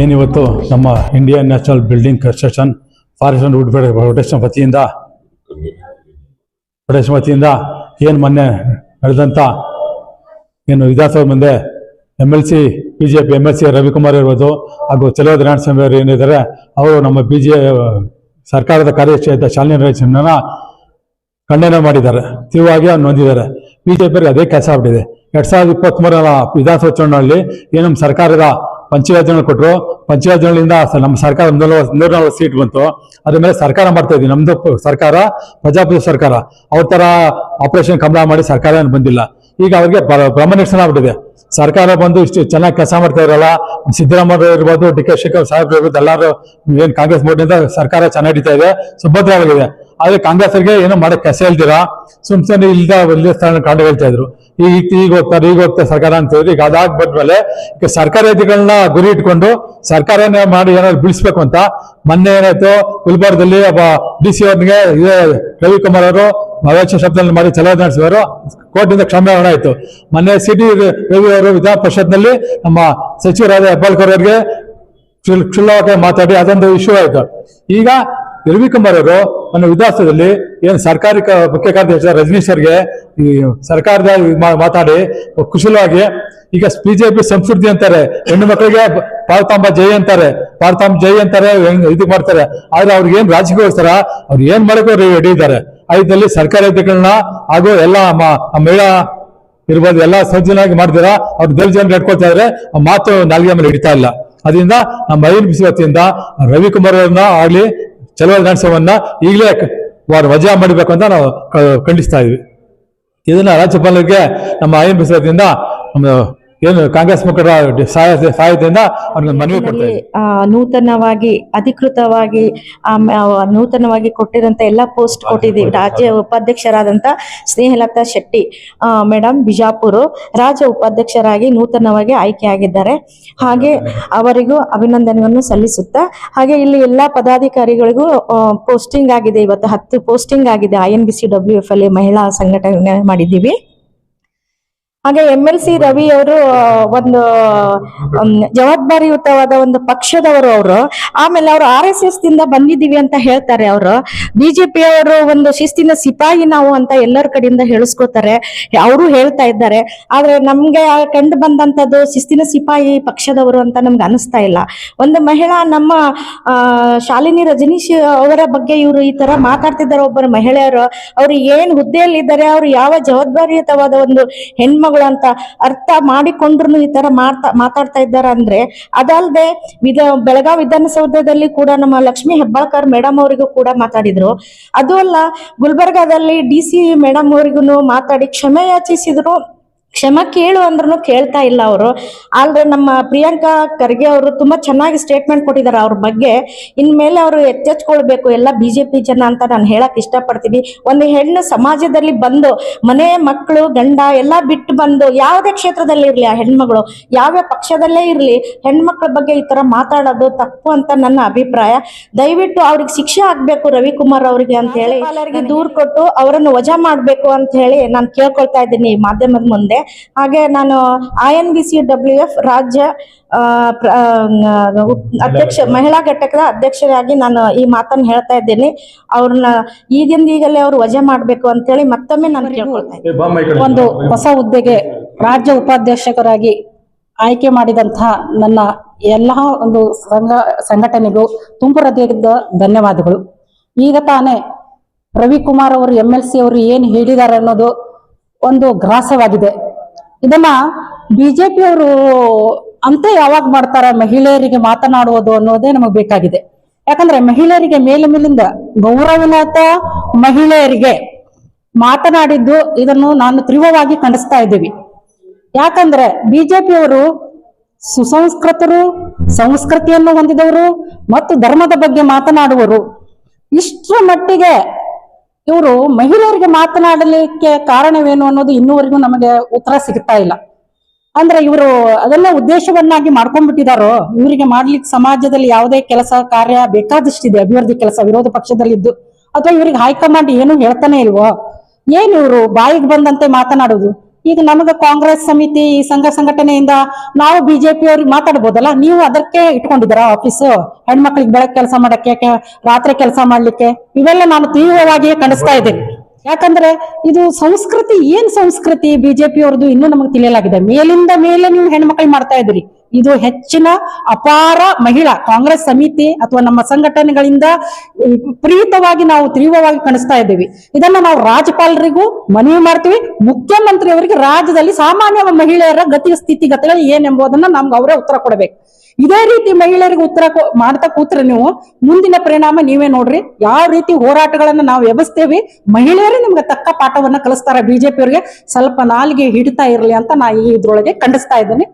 ಏನಿವತ್ತು ನಮ್ಮ Indian national building construction forest and wood protection ವತಿಯಿಂದ ಪ್ರೊಟೆಕ್ಷನ್ ವತಿಯಿಂದ ಏನು ಮೊನ್ನೆ ನಡೆದಂಥ ಏನು ವಿಧಾನಸಭೆ ಮುಂದೆ M L C B J P M L C Ravikumar ಇರ್ಬೋದು ಹಾಗೂ ಚಲಾಯಣ ಸ್ವಾಮಿ ಅವರು ಏನಿದ್ದಾರೆ, ಅವರು ನಮ್ಮ ಬಿ ಜೆ ಸರ್ಕಾರದ ಕಾರ್ಯಕ್ಷೇತ್ರ ಶಾಲಿನಿ ರಾಜನ ಖಂಡನೆ ಮಾಡಿದ್ದಾರೆ ತೀವ್ರವಾಗಿ ಅವ್ರು ನೊಂದಿದ್ದಾರೆ. ಬಿಜೆಪಿಯವರಿಗೆ ಅದೇ ಕೆಲಸ ಆಗ್ಬಿಟ್ಟಿದೆ. ಎರಡು ಸಾವಿರದ ಇಪ್ಪತ್ತ್ಮೂರರ ವಿಧಾನಸಭೆ ಚುನಾವಣೆಯಲ್ಲಿ ಏನು ಸರ್ಕಾರದ ಪಂಚರಾಜ್ಯಗಳು ಕೊಟ್ಟರು ಪಂಚರಾಜ್ಯಗಳಿಂದ ಸ- ನಮ್ಮ ಸರ್ಕಾರ ನೂರ ನಲ್ವತ್ತು ಸೀಟ್ ಬಂತು. ಅದ್ರ ಮೇಲೆ ಸರ್ಕಾರ ಮಾಡ್ತಾ ಇದ್ವಿ ನಮ್ದು ಸರ್ಕಾರ, ಪ್ರಜಾಪ್ರಭುತ್ವ ಸರ್ಕಾರ. ಅವ್ರ ತರ ಆಪರೇಷನ್ ಕಮಲ ಮಾಡಿ ಸರ್ಕಾರ ಬಂದಿಲ್ಲ. ಈಗ ಅವ್ರಿಗೆ ಬ್ರಹ್ಮನಿರ್ಸನ ಆಗ್ಬಿಟ್ಟಿದೆ. ಸರ್ಕಾರ ಬಂದು ಇಷ್ಟು ಚೆನ್ನಾಗಿ ಕೆಲಸ ಮಾಡ್ತಾ ಇರಲ್ಲ. ಸಿದ್ದರಾಮಯ್ಯ ಇರ್ಬೋದು, ಡಿ ಕೆ ಶಿವಕುಮಾರ್ ಸಾಹೇಬ್ ಇರ್ಬೋದು, ಎಲ್ಲರೂ ಏನ್ ಕಾಂಗ್ರೆಸ್ ಮೋಡಿಯಿಂದ ಸರ್ಕಾರ ಚೆನ್ನಾಗಿ ನಡೀತಾ ಇದೆ. ಸುಭದ್ರವಾಗಿದೆ ಆದ್ರೆ ಕಾಂಗ್ರೆಸ್ ಅವರಿಗೆ ಏನೋ ಮಾಡಕ್ ಕೆಲಸ ಹೇಳ್ತೀರಾ ಸುಮ್ ಸುಮ್ಮನೆ ಇಲ್ದ ಇಲ್ಲದ ಸ್ಥಳ ಕಾಂಡ ಹೇಳ್ತಾ ಇದ್ರು. ಈಗ ಈಗ ಹೋಗ್ತಾರೆ ಈಗ ಹೋಗ್ತಾರೆ ಸರ್ಕಾರ ಅಂತ ಹೇಳಿ ಈಗ ಅದಾಗ್ ಬಂದ್ಮೇಲೆ ಈಗ ಸರ್ಕಾರಿ ಅಧಿಕಾರಿಗಳನ್ನ ಗುರಿ ಇಟ್ಕೊಂಡು ಸರ್ಕಾರನೇ ಮಾಡಿ ಏನಾದ್ರು ಬಿಡಿಸ್ಬೇಕು ಅಂತ ಮೊನ್ನೆ ಏನಾಯ್ತು, ಗುಲ್ಬರ್ಗದಲ್ಲಿ ಒಬ್ಬ ಡಿ ಸಿ ಅವ್ರಿಗೆ ಇದೇ ರವಿಕುಮಾರ್ ಅವರು ಅವಾಚ್ಯ ಶಬ್ದದಲ್ಲಿ ಮಾಡಿ ಚಲೋ ನಡೆಸಿದವರು, ಕೋರ್ಟಿಂದ ಕ್ಷಮೆ ಆಯಿತು. ಮೊನ್ನೆ ಸಿಟಿ ರವಿ ಅವರು ವಿಧಾನ ಪರಿಷತ್ನಲ್ಲಿ ನಮ್ಮ ಸಚಿವರಾದ ಹೆಬ್ಬಾಳ್ಕರ್ ಅವರಿಗೆ ಕ್ಷುಲ್- ಕ್ಷುಲ್ಲಕವಾಗಿ ಮಾತಾಡಿ ಅದೊಂದು ಇಶ್ಯೂ ಆಯ್ತು. ಈಗ ರವಿಕುಮಾರ್ ಅವರು ನನ್ನ ವಿಧಾನಸಭೆಯಲ್ಲಿ ಏನು ಸರ್ಕಾರಿ ಮುಖ್ಯ ಕಾರ್ಯದರ್ಶಿ ರಜನೀಶ್ ಅವರಿಗೆ ಈ ಸರ್ಕಾರದ ಮಾತಾಡಿ ಕುಶಲವಾಗಿ, ಈಗ ಬಿಜೆಪಿ ಸಂಸ್ಕೃತಿ ಅಂತಾರೆ, ಹೆಣ್ಣು ಮಕ್ಕಳಿಗೆ ಪಾರ್ತಾಂಬ ಜೈ ಅಂತಾರೆ ಪಾರ್ತಾಂಬ ಜೈ ಅಂತಾರೆ ಇದು ಮಾಡ್ತಾರೆ, ಆದ್ರೆ ಅವ್ರಿಗೆ ಏನ್ ರಾಜಕೀಯಗೋಸ್ಕರ ಅವ್ರು ಏನ್ ಮಾಡಕ್ಕೆ ರೆಡಿ ಇದ್ದಾರೆ. ಐದಲ್ಲಿ ಸರ್ಕಾರಿ ಅಧಿಕಾರಿಗಳನ್ನ ಹಾಗೂ ಎಲ್ಲ ಮಹಿಳಾ ಇರ್ಬೋದು, ಎಲ್ಲ ಸಜ್ಜನಾಗಿ ಮಾಡ್ತೀರಾ, ಅವ್ರು ದಲ್ ಜನ ಇದ್ದಾರೆ ಇದ್ರೆ ಮಾತು ನಾಲ್ಗೆ ಮೇಲೆ ಹಿಡಿತಾ ಇಲ್ಲ. ಅದರಿಂದ ನಮ್ಮ ಐದು ಬಿಸಿ ವತಿಯಿಂದ ರವಿಕುಮಾರ್ ಅವ್ರನ್ನ ಆಗ್ಲಿ ಚಲೋ ನಡೆಸವನ್ನ ಈಗಲೇ ವಾರ ವಜಾ ಮಾಡಬೇಕು ಅಂತ ನಾವು ಖಂಡಿಸ್ತಾ ಇದ್ವಿ. ಇದನ್ನ ರಾಜ್ಯಪಾಲರಿಗೆ ನಮ್ಮ ಐ ಎಂ ಪಿ ನಮ್ಮ ಏನು ಕಾಂಗ್ರೆಸ್ ಮುಖಂಡರ ಸಹಾಯ ಸಹಾಯದಿಂದ ಅವ್ರಿಗೆ ಮನವಿ ಕೊಡ್ತಾ ನಲ್ಲಿ, ನೂತನವಾಗಿ ಅಧಿಕೃತವಾಗಿ ನೂತನವಾಗಿ ಕೊಟ್ಟಿರಂತ ಎಲ್ಲ ಪೋಸ್ಟ್ ಕೊಟ್ಟಿದ್ದೀವಿ. ರಾಜ್ಯ ಉಪಾಧ್ಯಕ್ಷರಾದಂತ ಸ್ನೇಹಲತಾ ಶೆಟ್ಟಿ ಮೇಡಮ್ ಬಿಜಾಪುರ ರಾಜ್ಯ ಉಪಾಧ್ಯಕ್ಷರಾಗಿ ನೂತನವಾಗಿ ಆಯ್ಕೆಯಾಗಿದ್ದಾರೆ. ಹಾಗೆ ಅವರಿಗೂ ಅಭಿನಂದನೆಯನ್ನು ಸಲ್ಲಿಸುತ್ತಾ ಹಾಗೆ ಇಲ್ಲಿ ಎಲ್ಲಾ ಪದಾಧಿಕಾರಿಗಳಿಗೂ ಪೋಸ್ಟಿಂಗ್ ಆಗಿದೆ. ಇವತ್ತು ಹತ್ತು ಪೋಸ್ಟಿಂಗ್ ಆಗಿದೆ. I N B C W F ಅಲ್ಲಿ ಮಹಿಳಾ ಸಂಘಟನೆ ಮಾಡಿದ್ದೀವಿ. ಹಾಗೆ ಎಂ ಎಲ್ ಸಿ ರವಿ ಅವರು ಒಂದು ಜವಾಬ್ದಾರಿಯುತವಾದ ಒಂದು ಪಕ್ಷದವರು ಅವರು. ಆಮೇಲೆ ಅವರು ಆರ್ ಎಸ್ ಎಸ್ ದಿಂದ ಬಂದಿದ್ದೀವಿ ಅಂತ ಹೇಳ್ತಾರೆ ಅವರು. ಬಿಜೆಪಿ ಅವರು ಒಂದು ಶಿಸ್ತಿನ ಸಿಪಾಯಿ ನಾವು ಅಂತ ಎಲ್ಲರ ಕಡೆಯಿಂದ ಹೇಳಿಸ್ಕೋತಾರೆ. ಅವರು ಹೇಳ್ತಾ ಇದ್ದಾರೆ. ಆದ್ರೆ ನಮ್ಗೆ ಕಂಡು ಬಂದಂತದ್ದು ಶಿಸ್ತಿನ ಸಿಪಾಯಿ ಪಕ್ಷದವರು ಅಂತ ನಮ್ಗೆ ಅನಿಸ್ತಾ ಇಲ್ಲ. ಒಂದು ಮಹಿಳಾ ನಮ್ಮ ಶಾಲಿನಿ ರಜನೀಶ್ ಅವರ ಬಗ್ಗೆ ಇವರು ಈ ತರ ಮಾತಾಡ್ತಿದ್ದಾರೆ ಒಬ್ಬರು ಮಹಿಳೆಯರು. ಅವ್ರು ಏನ್ ಹುದ್ದೆಯಲ್ಲಿ ಇದ್ದಾರೆ ಅವ್ರು ಯಾವ ಜವಾಬ್ದಾರಿಯುತವಾದ ಒಂದು ಹೆಣ್ಮಗಳು ಅಂತ ಅರ್ಥ ಮಾಡಿಕೊಂಡ್ರು ಈ ತರ ಮಾತಾ ಮಾತಾಡ್ತಾ ಇದ್ದಾರೆ ಅಂದ್ರೆ ಅದಲ್ಲದೆ ವಿಧ, ಬೆಳಗಾವಿ ವಿಧಾನಸೌಧದಲ್ಲಿ ಕೂಡ ನಮ್ಮ ಲಕ್ಷ್ಮೀ ಹೆಬ್ಬಾಳ್ಕರ್ ಮೇಡಮ್ ಅವರಿಗೂ ಕೂಡ ಮಾತಾಡಿದ್ರು. ಅದು ಅಲ್ಲ ಗುಲ್ಬರ್ಗಾದಲ್ಲಿ ಡಿ ಸಿ ಮೇಡಮ್ ಅವರಿಗೂ ಮಾತಾಡಿ ಕ್ಷಮೆ ಯಾಚಿಸಿದ್ರು. ಕ್ಷಮ ಕೇಳು ಅಂದ್ರೂ ಕೇಳ್ತಾ ಇಲ್ಲ ಅವರು. ಆದ್ರೆ ನಮ್ಮ ಪ್ರಿಯಾಂಕಾ ಖರ್ಗೆ ಅವರು ತುಂಬಾ ಚೆನ್ನಾಗಿ ಸ್ಟೇಟ್ಮೆಂಟ್ ಕೊಟ್ಟಿದ್ದಾರೆ ಅವ್ರ ಬಗ್ಗೆ. ಇನ್ಮೇಲೆ ಅವರು ಎಚ್ಚೆಚ್ಕೊಳ್ಬೇಕು ಎಲ್ಲ ಬಿಜೆಪಿ ಜನ ಅಂತ ನಾನು ಹೇಳಕ್ ಇಷ್ಟಪಡ್ತೀನಿ. ಒಂದು ಹೆಣ್ಣು ಸಮಾಜದಲ್ಲಿ ಬಂದು ಮನೆ ಮಕ್ಕಳು ಗಂಡ ಎಲ್ಲ ಬಿಟ್ಟು ಬಂದು ಯಾವುದೇ ಕ್ಷೇತ್ರದಲ್ಲಿ ಇರ್ಲಿ ಆ ಹೆಣ್ಮಗಳು ಯಾವ ಪಕ್ಷದಲ್ಲೇ ಇರ್ಲಿ ಹೆಣ್ಮಕ್ಳ ಬಗ್ಗೆ ಈ ತರ ಮಾತಾಡೋದು ತಪ್ಪು ಅಂತ ನನ್ನ ಅಭಿಪ್ರಾಯ. ದಯವಿಟ್ಟು ಅವ್ರಿಗೆ ಶಿಕ್ಷೆ ಆಗ್ಬೇಕು ರವಿಕುಮಾರ್ ಅವರಿಗೆ ಅಂತ ಹೇಳಿ. ಎಲ್ಲರಿಗೆ ದೂರ್ ಕೊಟ್ಟು ಅವರನ್ನು ವಜಾ ಮಾಡ್ಬೇಕು ಅಂತ ಹೇಳಿ ನಾನು ಕೇಳ್ಕೊಳ್ತಾ ಇದ್ದೀನಿ ಈ ಮಾಧ್ಯಮದ ಮುಂದೆ. ಹಾಗೆ ನಾನು I N B C W F ರಾಜ್ಯ ಆ, ಪ್ರ- ಆ, ಅಧ್ಯಕ್ಷ ಮಹಿಳಾ ಘಟಕದ ಅಧ್ಯಕ್ಷರಾಗಿ ನಾನು ಈ ಮಾತನ್ನು ಹೇಳ್ತಾ ಇದ್ದೇನೆ. ಅವ್ರನ್ನ ಈಗಿಂದ ಈಗಲೇ ಅವ್ರು ವಜಾ ಮಾಡ್ಬೇಕು ಅಂತ ಹೇಳಿ ಮತ್ತೊಮ್ಮೆ ನಾನು ಕೇಳ್ಕೊಳ್ತಾ ಒಂದು ಹೊಸ ಹುದ್ದೆಗೆ ರಾಜ್ಯ ಉಪಾಧ್ಯಕ್ಷಕರಾಗಿ ಆಯ್ಕೆ ಮಾಡಿದಂತಹ ನನ್ನ ಎಲ್ಲ ಒಂದು ಸಂಘ ಸಂಘಟನೆಗೂ ತುಂಬು ಹೃದಯದ ಧನ್ಯವಾದಗಳು. ಈಗ ತಾನೇ ರವಿಕುಮಾರ್ ಅವರು ಎಂ ಎಲ್ ಸಿ ಅವರು ಏನು ಹೇಳಿದ್ದಾರೆ ಅನ್ನೋದು ಒಂದು ಗ್ರಾಸವಾಗಿದೆ. ಇದನ್ನ ಬಿಜೆಪಿಯವರು ಅಂತ ಯಾವಾಗ ಮಾಡ್ತಾರ ಮಹಿಳೆಯರಿಗೆ ಮಾತನಾಡುವುದು ಅನ್ನೋದೇ ನಮಗೆ ಬೇಕಾಗಿದೆ. ಯಾಕಂದ್ರೆ ಮಹಿಳೆಯರಿಗೆ ಮೇಲೆ ಮೇಲಿಂದ ಗೌರವನಾಥ ಮಹಿಳೆಯರಿಗೆ ಮಾತನಾಡಿದ್ದು ಇದನ್ನು ನಾನು ತೀವ್ರವಾಗಿ ಖಂಡಿಸ್ತಾ ಇದ್ದೀವಿ. ಯಾಕಂದ್ರೆ ಬಿಜೆಪಿಯವರು ಸುಸಂಸ್ಕೃತರು, ಸಂಸ್ಕೃತಿಯನ್ನು ಹೊಂದಿದವರು ಮತ್ತು ಧರ್ಮದ ಬಗ್ಗೆ ಮಾತನಾಡುವರು. ಇಷ್ಟರ ಮಟ್ಟಿಗೆ ಇವರು ಮಹಿಳೆಯರಿಗೆ ಮಾತನಾಡಲಿಕ್ಕೆ ಕಾರಣವೇನು ಅನ್ನೋದು ಇನ್ನೂವರೆಗೂ ನಮಗೆ ಉತ್ತರ ಸಿಗ್ತಾ ಇಲ್ಲ. ಅಂದ್ರೆ ಇವರು ಅದೆಲ್ಲ ಉದ್ದೇಶವನ್ನಾಗಿ ಮಾಡ್ಕೊಂಡ್ಬಿಟ್ಟಿದಾರೋ, ಇವರಿಗೆ ಮಾಡ್ಲಿಕ್ಕೆ ಸಮಾಜದಲ್ಲಿ ಯಾವುದೇ ಕೆಲಸ ಕಾರ್ಯ ಬೇಕಾದಷ್ಟಿದೆ, ಅಭಿವೃದ್ಧಿ ಕೆಲಸ ವಿರೋಧ ಪಕ್ಷದಲ್ಲಿದ್ದು, ಅಥವಾ ಇವ್ರಿಗೆ ಹೈಕಮಾಂಡ್ ಏನು ಹೇಳ್ತಾನೆ ಇಲ್ವೋ? ಏನ್ ಇವರು ಬಾಯಿಗೆ ಬಂದಂತೆ ಮಾತನಾಡುದು? ಈಗ ನಮಗ ಕಾಂಗ್ರೆಸ್ ಸಮಿತಿ, ಈ ಸಂಘ ಸಂಘಟನೆಯಿಂದ ನಾವು ಬಿಜೆಪಿ ಅವ್ರಿಗೆ ಮಾತಾಡ್ಬೋದಲ್ಲ? ನೀವು ಅದಕ್ಕೆ ಇಟ್ಕೊಂಡಿದ್ದೀರ ಆಫೀಸ್ ಹೆಣ್ಮಕ್ಳಿಗೆ ಬೆಳಗ್ಗೆ ಕೆಲಸ ಮಾಡಕ್ಕೆ ರಾತ್ರಿ ಕೆಲಸ ಮಾಡ್ಲಿಕ್ಕೆ? ಇವೆಲ್ಲ ನಾನು ತೀವ್ರವಾಗಿ ಖಂಡಿಸ್ತಾ ಇದ್ದೇನೆ. ಯಾಕಂದ್ರೆ ಇದು ಸಂಸ್ಕೃತಿ, ಏನ್ ಸಂಸ್ಕೃತಿ ಬಿಜೆಪಿ ಅವ್ರದ್ದು ಇನ್ನೂ ನಮಗೆ ತಿಳಿಯಲಾಗಿದೆ. ಮೇಲಿಂದ ಮೇಲೆ ನೀವು ಹೆಣ್ಮಕ್ಳು ಮಾಡ್ತಾ ಇದ್ದೀರಿ. ಇದು ಹೆಚ್ಚಿನ ಅಪಾರ ಮಹಿಳಾ ಕಾಂಗ್ರೆಸ್ ಸಮಿತಿ ಅಥವಾ ನಮ್ಮ ಸಂಘಟನೆಗಳಿಂದ ಪ್ರೀತವಾಗಿ ನಾವು ತೀವ್ರವಾಗಿ ಕಾಣಿಸ್ತಾ ಇದ್ದೀವಿ. ಇದನ್ನ ನಾವು ರಾಜ್ಯಪಾಲರಿಗೂ ಮನವಿ ಮಾಡ್ತೀವಿ. ಮುಖ್ಯಮಂತ್ರಿ ಅವರಿಗೆ ರಾಜ್ಯದಲ್ಲಿ ಸಾಮಾನ್ಯ ಮಹಿಳೆಯರ ಗತಿ ಸ್ಥಿತಿಗತಿಗಳು ಏನೆಂಬುದನ್ನ ನಮ್ಗೆ ಅವರೇ ಉತ್ತರ ಕೊಡಬೇಕು. ಇದೇ ರೀತಿ ಮಹಿಳೆಯರಿಗೆ ಉತ್ತರ ಮಾಡ್ತಾ ಕೂತ್ರೆ ನೀವು ಮುಂದಿನ ಪರಿಣಾಮ ನೀವೇ ನೋಡ್ರಿ. ಯಾವ ರೀತಿ ಹೋರಾಟಗಳನ್ನ ನಾವು ಎಬ್ಬಿಸ್ತೇವೆ. ಮಹಿಳೆಯರೇ ನಿಮ್ಗೆ ತಕ್ಕ ಪಾಠವನ್ನ ಕಲಿಸ್ತಾರ. ಬಿಜೆಪಿ ಅವರಿಗೆ ಸ್ವಲ್ಪ ನಾಲಿಗೆ ಹಿಡಿತಾ ಇರಲಿ ಅಂತ ನಾ ಈ ಇದ್ರೊಳಗೆ ಖಂಡಿಸ್ತಾ ಇದ್ದೇನೆ.